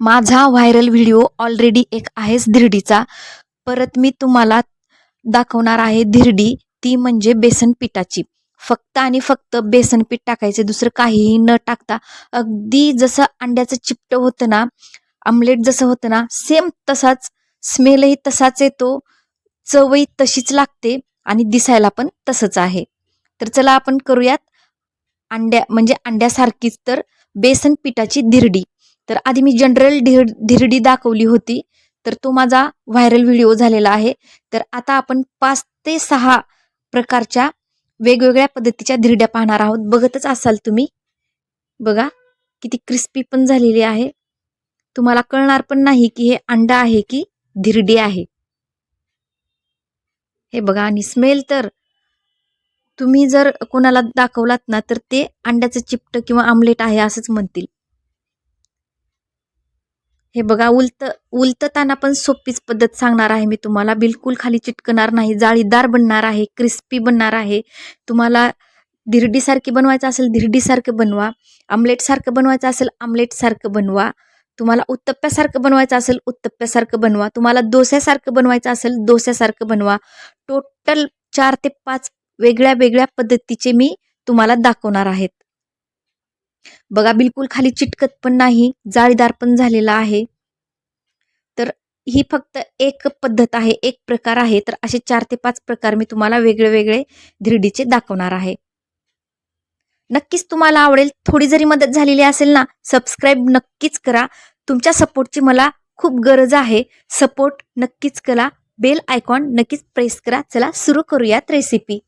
माझा viral video already एक आहेच धिरडीचा. परत मी तुम्हाला दाखवणार आहे धिरडी. ती म्हणजे बेसन पिठाची. फक्त आणि फक्त बेसन पीठ टाकायचे. दुसरं काहीही न टाकता अगदी जसं अंड्याचं चिपट होतं ना आमलेट जसं होतं ना सेम तसाच स्मेलही तसाच येतो. चवही तशीच लागते आणि दिसायला पण तसंच आहे. तर चला आपण करूयात अंड्या म्हणजे अंड्यासारखीच तर बेसन पिठाची धिरडी. तर आधी मी जनरल धिर धिरडी दाखवली होती. तर तो माझा व्हायरल व्हिडिओ झालेला आहे. तर आता आपण पाच ते सहा प्रकारच्या वेगवेगळ्या पद्धतीच्या धिरड्या पाहणार आहोत. बघतच असाल तुम्ही. बघा किती क्रिस्पी पण झालेली आहे. तुम्हाला कळणार पण नाही की हे अंडा आहे की धिरडी आहे. हे बघा आणि स्मेल तर तुम्ही जर कोणाला दाखवलात ना तर ते अंड्याचं चिपट किंवा आमलेट आहे असंच म्हणतील. हे बघा उलत उलतताना पण सोपीच पद्धत सांगणार आहे मी तुम्हाला. बिलकुल खाली चिटकणार नाही जाळीदार बनणार आहे क्रिस्पी बनणार आहे. तुम्हाला धिरडीसारखी बनवायचं असेल धिरडीसारखं बनवा. आमलेटसारखं बनवायचं असेल आमलेटसारखं बनवा. तुम्हाला उत्तप्प्यासारखं बनवायचं असेल उत्तप्प्यासारखं बनवा. तुम्हाला डोस्यासारखं बनवायचं असेल डोस्यासारखं बनवा. टोटल चार ते पाच वेगळ्या वेगळ्या पद्धतीचे मी तुम्हाला दाखवणार आहेत. बघा बिलकुल खाली चिटकत पण नाही जाळीदार पण झालेला आहे. तर ही फक्त एक पद्धत आहे एक प्रकार आहे. तर असे चार ते पाच प्रकार मी तुम्हाला वेगळे वेगळे धिरडीचे दाखवणार आहे. नक्कीच तुम्हाला आवडेल थोडी जरी मदत झालेली असेल ना सबस्क्राईब नक्कीच करा. तुमच्या सपोर्टची मला खूप गरज आहे. सपोर्ट नक्कीच करा. बेल आयकॉन नक्कीच प्रेस करा. चला सुरू करूयात रेसिपी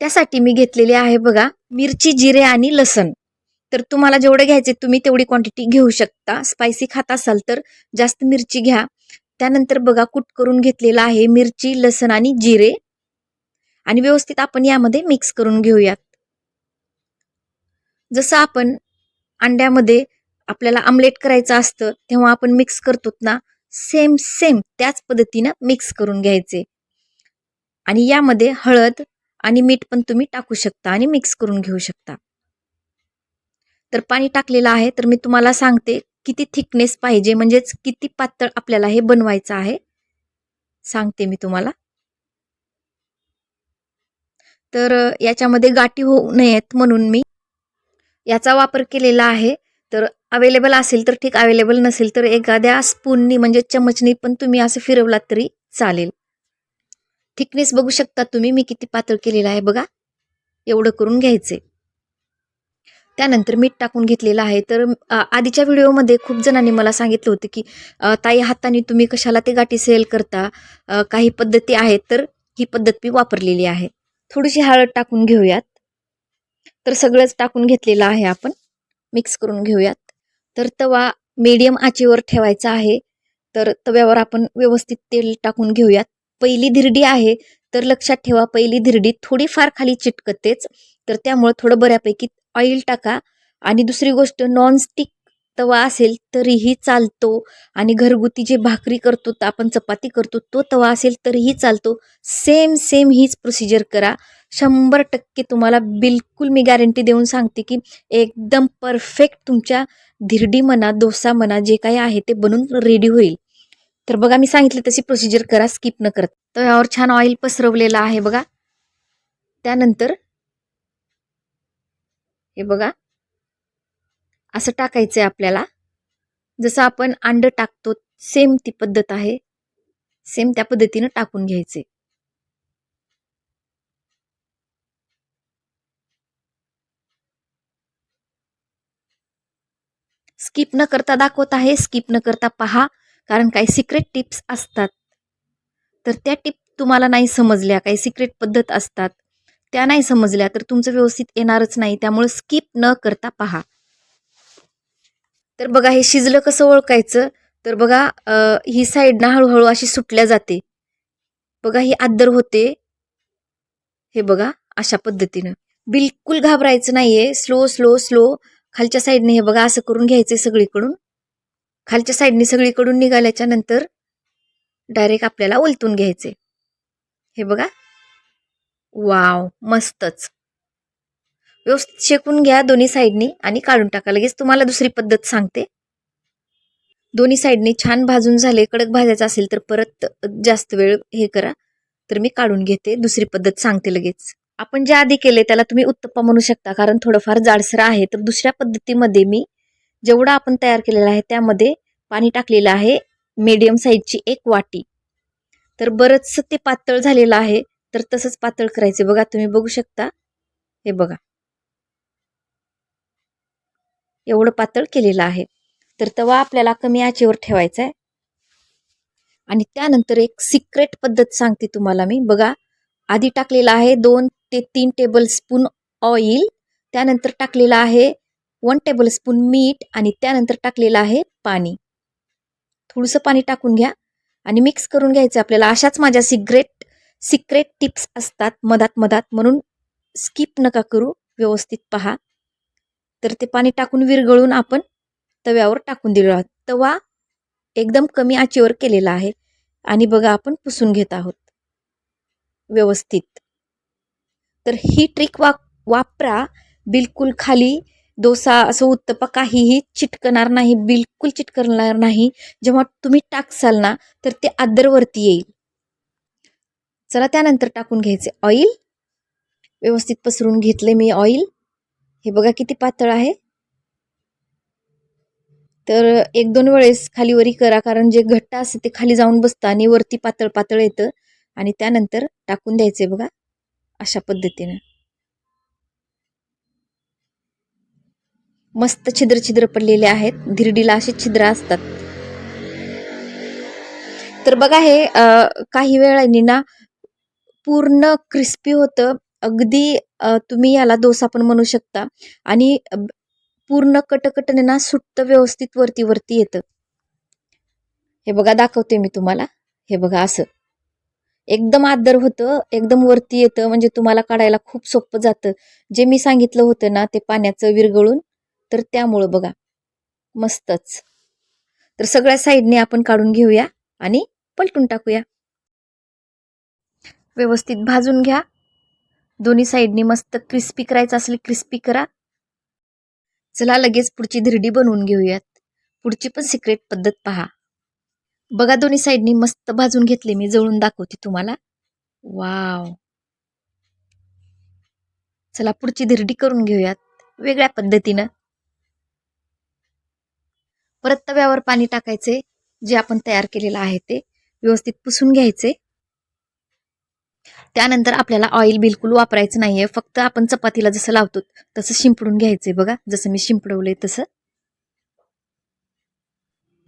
त्यासाठी मी घेतलेली आहे बघा मिरची जिरे आणि लसण. तर तुम्हाला जेवढं घ्यायचे तुम्ही तेवढी क्वांटिटी घेऊ शकता. स्पायसी खात असाल तर जास्त मिरची घ्या. त्यानंतर बघा कुट करून घेतलेला आहे मिरची लसण आणि जिरे. आणि व्यवस्थित आपण यामध्ये मिक्स करून घेऊयात. जसं आपण अंड्यामध्ये आपल्याला आमलेट करायचं असतं तेव्हा आपण मिक्स करतो ना सेम सेम त्याच पद्धतीनं मिक्स करून घ्यायचे. आणि यामध्ये हळद आणि मीठ पण तुम्ही टाकू शकता आणि मिक्स करून घेऊ शकता. तर पाणी टाकलेलं आहे तर मी तुम्हाला सांगते किती थिकनेस पाहिजे म्हणजेच किती पातळ आपल्याला हे बनवायचं आहे. सांगते मी तुम्हाला. तर याच्यामध्ये गाठी होऊ नयेत म्हणून मी याचा वापर केलेला आहे. तर अवेलेबल असेल तर ठीक अवेलेबल नसेल तर एखाद्या स्पूननी म्हणजे चमचनी पण तुम्ही असं फिरवलात तरी चालेल. थिकनेस बघू शकता तुम्ही. मी किती पातळ केलेला आहे बघा. एवढं करून घ्यायचे. त्यानंतर मीठ टाकून घेतलेलं आहे. तर आधीच्या व्हिडिओमध्ये खूप जणांनी मला सांगितलं होतं की ताई हाताने तुम्ही कशाला ते गाठी सेल करता? काही पद्धती आहेत. तर ही पद्धत मी वापरलेली आहे. थोडीशी हळद टाकून घेऊयात. तर सगळंच टाकून घेतलेलं आहे आपण. मिक्स करून घेऊयात. तर तवा मीडियम आचेवर ठेवायचा आहे. तर तव्यावर आपण व्यवस्थित तेल टाकून घेऊयात. पहिली धिरडी आहे तर लक्षात ठेवा पहिली धिरडी थोडीफार खाली चिटकतेच तर त्यामुळं थोडं बऱ्यापैकी ऑइल टाका. आणि दुसरी गोष्ट नॉनस्टिक तवा असेल तरीही चालतो. आणि घरगुती जे भाकरी करतो आपण चपाती करतो तो तवा असेल तरीही चालतो. सेम सेम हीच प्रोसिजर करा. शंभर टक्के तुम्हाला बिलकुल मी गॅरंटी देऊन सांगते की एकदम परफेक्ट तुमच्या धिरडी म्हणा डोसा म्हणा जे काही आहे ते बनून रेडी होईल. तर बघा मी सांगितलं तशी प्रोसिजर करा स्किप न करत. तव्यावर छान ऑइल पसरवलेलं आहे बघा. त्यानंतर हे बघा असं टाकायचं आहे आपल्याला. जसं आपण अंड टाकतो सेम ती पद्धत आहे. सेम त्या पद्धतीनं टाकून घ्यायचे स्किप न करता दाखवत आहे स्किप न करता पहा. कारण काही सिक्रेट टिप्स असतात. तर त्या टिप तुम्हाला नाही समजल्या काही सिक्रेट पद्धत असतात. त्या नाही समजल्या तर तुमचं व्यवस्थित येणारच नाही. त्यामुळे स्किप न करता पहा. तर बघा हे शिजलं कसं ओळखायचं? तर बघा ही साईड ना हळूहळू अशी सुटल्या जाते. बघा ही आदर होते. हे बघा अशा पद्धतीनं. बिलकुल घाबरायचं नाहीये. स्लो स्लो स्लो खालच्या साईडने हे बघा असं करून घ्यायचं सगळीकडून. खालच्या साईडने सगळीकडून निघाल्याच्या नंतर डायरेक्ट आपल्याला उलटून घ्यायचे. हे बघा. वाव मस्तच. व्यवस्थित शेकून घ्या दोन्ही साईडनी आणि काढून टाका. लगेच तुम्हाला दुसरी पद्धत सांगते. दोन्ही साईडने छान भाजून झाले कडक भाजायचं असेल तर परत जास्त वेळ हे करा. तर मी काढून घेते दुसरी पद्धत सांगते लगेच. आपण जे आधी केले त्याला तुम्ही उत्तप्पा म्हणू शकता कारण थोडंफार जाडसर आहे. तर दुसऱ्या पद्धतीमध्ये मी जेवढं आपण तयार केलेलं आहे त्यामध्ये पाणी टाकलेलं आहे मीडियम साईजची एक वाटी. तर बरंचसं ते पातळ झालेलं आहे तर तसंच पातळ करायचे. बघा तुम्ही बघू शकता. हे बघा. एवढं पातळ केलेलं आहे. तर तवा आपल्याला कमी आचेवर ठेवायचा आहे. आणि त्यानंतर एक सिक्रेट पद्धत सांगते तुम्हाला मी. बघा आधी टाकलेलं आहे दोन ते तीन टेबल स्पून ऑइल त्यानंतर टाकलेलं आहे वन टेबल स्पून मीठ आणि त्यानंतर टाकलेलं आहे पाणी. थोडंसं पाणी टाकून घ्या आणि मिक्स करून घ्यायचं आपल्याला. अशाच माझ्या सिग्रेट सिक्रेट टिप्स असतात मधात मधात. म्हणून स्किप नका करू व्यवस्थित पहा. तर ते पाणी टाकून विरगळून आपण तव्यावर टाकून दिलो आहोत. तवा एकदम कमी आचेवर केलेला आहे आणि बघा आपण पुसून घेत आहोत. व्यवस्थित. तर ही ट्रिक वा वापरा. बिलकुल खाली डोसा असं उत्तपा काहीही चिटकणार नाही बिलकुल चिटकणार नाही. जेव्हा तुम्ही टाकसाल ना तर ते आदरवरती येईल. चला त्यानंतर टाकून घ्यायचे ऑइल व्यवस्थित पसरून घेतले मी ऑइल हे बघा किती पातळ आहे. तर एक दोन वेळेस खालीवरी करा कारण जे घट्ट असतं ते खाली जाऊन बसतं आणि वरती पातळ पातळ येतं. आणि त्यानंतर टाकून द्यायचे बघा अशा पद्धतीनं. मस्त छिद्र छिद्र पडलेले आहेत. धिरडीला असे छिद्र असतात. तर बघा हे काही वेळांनी ना पूर्ण क्रिस्पी होतं. अगदी तुम्ही याला डोसा पण म्हणू शकता. आणि पूर्ण कटकटने ना सुट्ट व्यवस्थित वरती वरती येतं. हे बघा दाखवते मी तुम्हाला. हे बघा असं. एकदम आदर होतं एकदम वरती येतं. म्हणजे तुम्हाला काढायला खूप सोपं जातं. जे मी सांगितलं होतं ना ते पाण्याचं विरगळून तर त्यामुळं बघा मस्तच. तर सगळ्या साईडने आपण काढून घेऊया आणि पलटून टाकूया. व्यवस्थित भाजून घ्या. दोन्ही साईडने मस्त क्रिस्पी करायचं असेल क्रिस्पी करा. चला लगेच पुढची धिरडी बनवून घेऊयात. पुढची पण सिक्रेट पद्धत पहा. बघा दोन्ही साईडनी मस्त भाजून घेतले मी जळून दाखवते तुम्हाला. वाव. चला पुढची धिरडी करून घेऊयात वेगळ्या पद्धतीनं. परत तव्यावर पाणी टाकायचे जे आपण तयार केलेलं आहे ते व्यवस्थित पुसून घ्यायचे. त्यानंतर आपल्याला ऑइल बिलकुल वापरायचं नाहीये फक्त आपण चपातीला जसं लावतो तसं शिंपडून घ्यायचंय बघा जसं मी शिंपडवलंय तसं.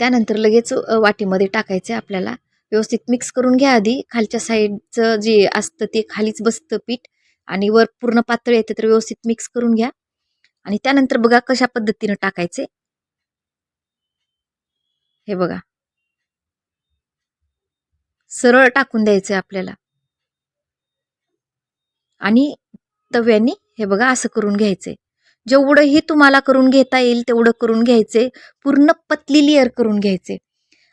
त्यानंतर लगेच वाटीमध्ये टाकायचे आपल्याला. व्यवस्थित मिक्स करून घ्या आधी. खालच्या साईडचं जे असतं ते खालीच बसतं पीठ आणि वर पूर्ण पातळ येते तर व्यवस्थित मिक्स करून घ्या. आणि त्यानंतर बघा कशा पद्धतीनं टाकायचे. हे बघा. सरळ टाकून द्यायचे आपल्याला. आणि तव्यांनी हे बघा असं करून घ्यायचे जेवढंही तुम्हाला करून घेता येईल तेवढं करून घ्यायचे पूर्ण पतली लेअर करून घ्यायचे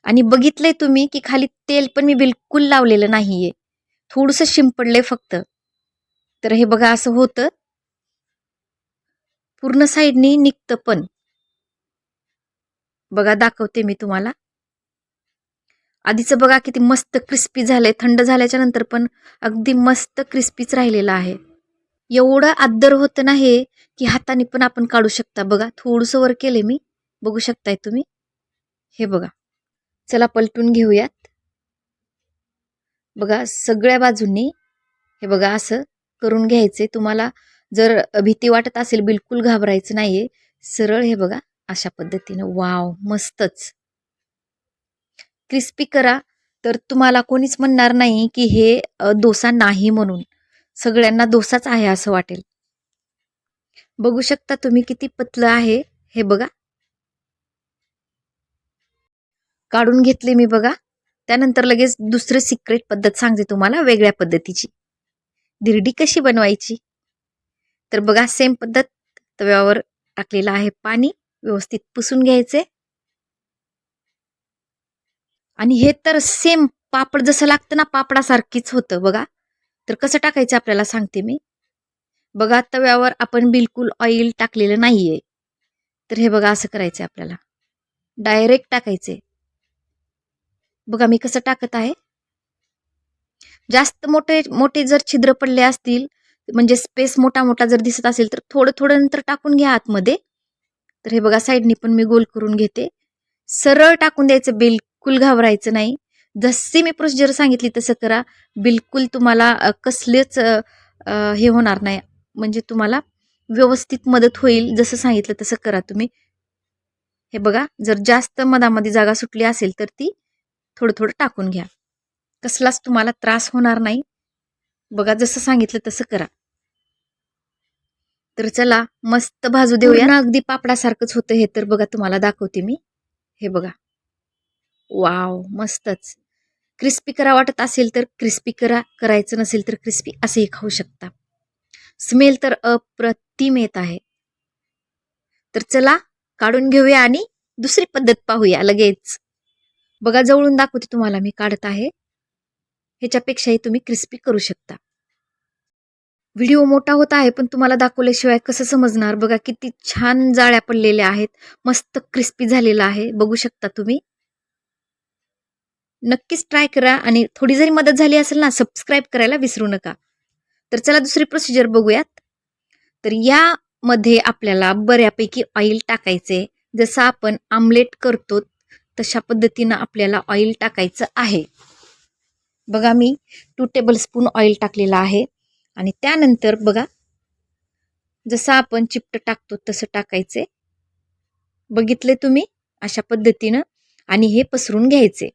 आणि बघितलंय तुम्ही की खाली तेल पण मी बिलकुल लावलेलं नाही आहे थोडंसं शिंपडले फक्त. तर हे बघा असं होतं. पूर्ण साईडनी निघतं पण. बघा दाखवते मी तुम्हाला. आधीचं बघा किती मस्त क्रिस्पी झालंय. थंड झाल्याच्यानंतर पण अगदी मस्त क्रिस्पीच राहिलेलं आहे. एवढं आदर होतं ना हे की हाताने पण आपण काढू शकता. बघा थोडंसं वर केले मी. बघू शकताय तुम्ही? हे बघा. चला पलटून घेऊयात. बघा सगळ्या बाजूंनी हे बघा असं करून घ्यायचे तुम्हाला जर भीती वाटत असेल बिलकुल घाबरायचं नाहीये. सरळ हे बघा. अशा पद्धतीनं. वाव मस्तच. क्रिस्पी करा. तर तुम्हाला कोणीच म्हणणार नाही की हे डोसा नाही म्हणून. सगळ्यांना डोसाच आहे असं वाटेल. बघू शकता तुम्ही किती पतलं आहे. हे बघा. काढून घेतले मी बघा. त्यानंतर लगेच दुसरं सिक्रेट पद्धत सांगते तुम्हाला वेगळ्या पद्धतीची. दिरडी कशी बनवायची? तर बघा सेम पद्धत तव्यावर टाकलेलं आहे पाणी. व्यवस्थित पुसून घ्यायचे. आणि हे तर सेम पापड जसं लागतं ना पापडासारखीच होतं बघा. तर कसं टाकायचं आपल्याला सांगते मी. बघा तव्यावर आपण बिलकुल ऑइल टाकलेलं नाही आहे तर हे बघा असं करायचं आपल्याला. डायरेक्ट टाकायचे. बघा मी कसं टाकत आहे. जास्त मोठे मोठे जर छिद्र पडले असतील म्हणजे स्पेस मोठा मोठा जर दिसत असेल तर थोडं थोडं नंतर टाकून घ्या आतमध्ये. तर हे बघा साईडनी पण मी गोल करून घेते. सरळ टाकून द्यायचं बिलकुल घाबरायचं नाही. जसे मी प्रोसिजर सांगितली तसं करा. बिलकुल तुम्हाला कसलेच हे होणार नाही. म्हणजे तुम्हाला व्यवस्थित मदत होईल जसं सांगितलं तसं करा तुम्ही. हे बघा जर जास्त मधामध्ये जागा सुटली असेल तर ती थोडं थोडं टाकून घ्या. कसलाच तुम्हाला त्रास होणार नाही. बघा जसं सांगितलं तसं करा. तर चला मस्त भाजू देऊया. ना अगदी पापडासारखंच होतं हे तर बघा तुम्हाला दाखवते मी. हे बघा. वाव मस्तच. क्रिस्पी करा वाटत असेल तर क्रिस्पी करा करायचं नसेल तर क्रिस्पी असंही खाऊ शकता. स्मेल तर अप्रतिम येत आहे. तर चला काढून घेऊया आणि दुसरी पद्धत पाहूया लगेच. बघा जवळून दाखवते तुम्हाला मी काढत आहे. ह्याच्यापेक्षाही तुम्ही क्रिस्पी करू शकता. व्हिडिओ मोठा होत आहे पण तुम्हाला दाखवल्याशिवाय कसं समजणार? बघा किती छान जाळ्या पडलेल्या आहेत. मस्त क्रिस्पी झालेला आहे. बघू शकता तुम्ही. नक्कीच ट्राय करा आणि थोडी जरी मदत झाली असेल ना सबस्क्राईब करायला विसरू नका. तर चला दुसरी प्रोसिजर बघूयात. तर यामध्ये आपल्याला बऱ्यापैकी ऑइल टाकायचे. जसं आपण आमलेट करतो तशा पद्धतीनं आपल्याला ऑइल टाकायचं आहे. बघा मी टू टेबल स्पून ऑइल टाकलेलं आहे. आणि त्यानंतर बघा जसं आपण चिपट टाकतो तसं टाकायचे. बघितले तुम्ही? अशा पद्धतीनं. आणि हे पसरून घ्यायचे.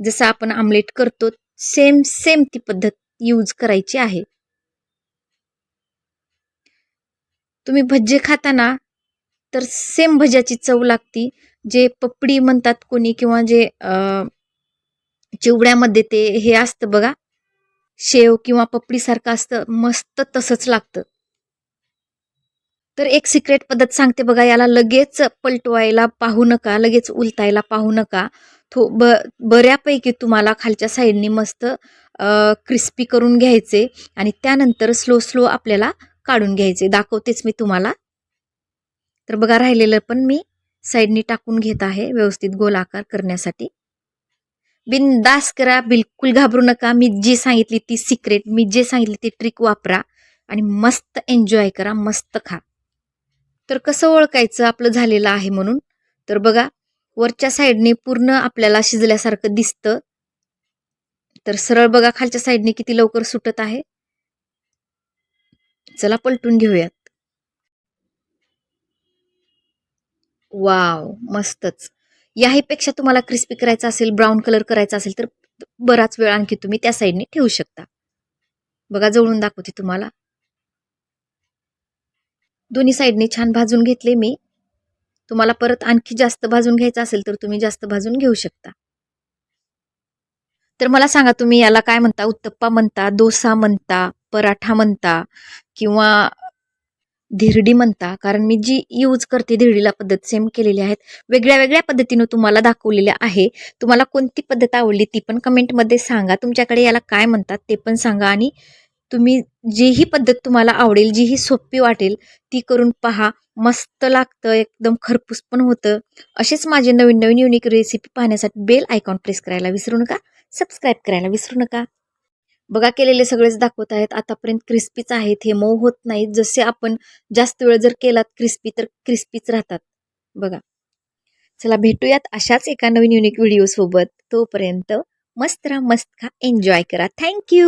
जसं आपण आमलेट करतो सेम सेम ती पद्धत यूज करायची आहे. तुम्ही भज्जे खाताना तर सेम भज्याची चव लागती. जे पपडी म्हणतात कोणी किंवा जे चिवड्यामध्ये ते हे असतं बघा. शेव किंवा पपडीसारखं असतं मस्त तसंच लागतं. तर एक सिक्रेट पद्धत सांगते बघा याला लगेच पलटवायला पाहू नका लगेच उलटायला पाहू नका. थो ब बऱ्यापैकी तुम्हाला खालच्या साईडनी मस्त क्रिस्पी करून घ्यायचे आणि त्यानंतर स्लो स्लो आपल्याला काढून घ्यायचे. दाखवतेच मी तुम्हाला. तर बघा राहिलेलं पण मी साईडनी टाकून घेत आहे व्यवस्थित गोल आकार करण्यासाठी. बिनदास करा बिलकुल घाबरू नका. मी जी सांगितली ती सिक्रेट मी जे सांगितली ती ट्रिक वापरा आणि मस्त एन्जॉय करा मस्त खा. तर कसं ओळखायचं आपलं झालेलं आहे म्हणून? तर बघा वरच्या साईडने पूर्ण आपल्याला शिजल्यासारखं दिसतं. तर सरळ बघा खालच्या साईडने किती लवकर सुटत आहे. चला पलटून घेऊयात. वाव मस्तच. याहीपेक्षा तुम्हाला क्रिस्पी करायचा असेल ब्राऊन कलर करायचा असेल तर बराच वेळ आणखी तुम्ही त्या साईडने ठेवू शकता. बघा जवळून दाखवते तुम्हाला. दोन्ही साईडने छान भाजून घेतले मी. तुम्हाला परत आणखी जास्त भाजून घ्यायचं असेल तर तुम्ही जास्त भाजून घेऊ शकता. तर मला सांगा तुम्ही याला काय म्हणता? उत्तप्पा म्हणता डोसा म्हणता पराठा म्हणता किंवा धिरडी म्हणता कारण मी जी यूज करते धिरडीला पद्धत सेम केलेली आहेत. वेगळ्या वेगळ्या पद्धतीनं तुम्हाला दाखवलेल्या आहे. तुम्हाला कोणती पद्धत आवडली ती पण कमेंटमध्ये सांगा. तुमच्याकडे याला काय म्हणतात ते पण सांगा आणि तुम्ही जीही पद्धत तुम्हाला आवडेल जीही सोपी वाटेल ती करून पहा. मस्त लागतं एकदम खरपूस पण होतं. असेच माझे नवीन नवीन युनिक रेसिपी पाहण्यासाठी बेल आयकॉन प्रेस करायला विसरू नका. सबस्क्राईब करायला विसरू नका. बघा केलेले सगळेच दाखवत आहेत. आतापर्यंत क्रिस्पीच आहेत. हे मऊ होत नाहीत. जसे आपण जास्त वेळ जर केलात क्रिस्पी तर क्रिस्पीच राहतात. बघा. चला भेटूयात अशाच एका नवीन युनिक व्हिडिओसोबत तोपर्यंत मस्त राहा मस्त खा. एन्जॉय करा. थँक्यू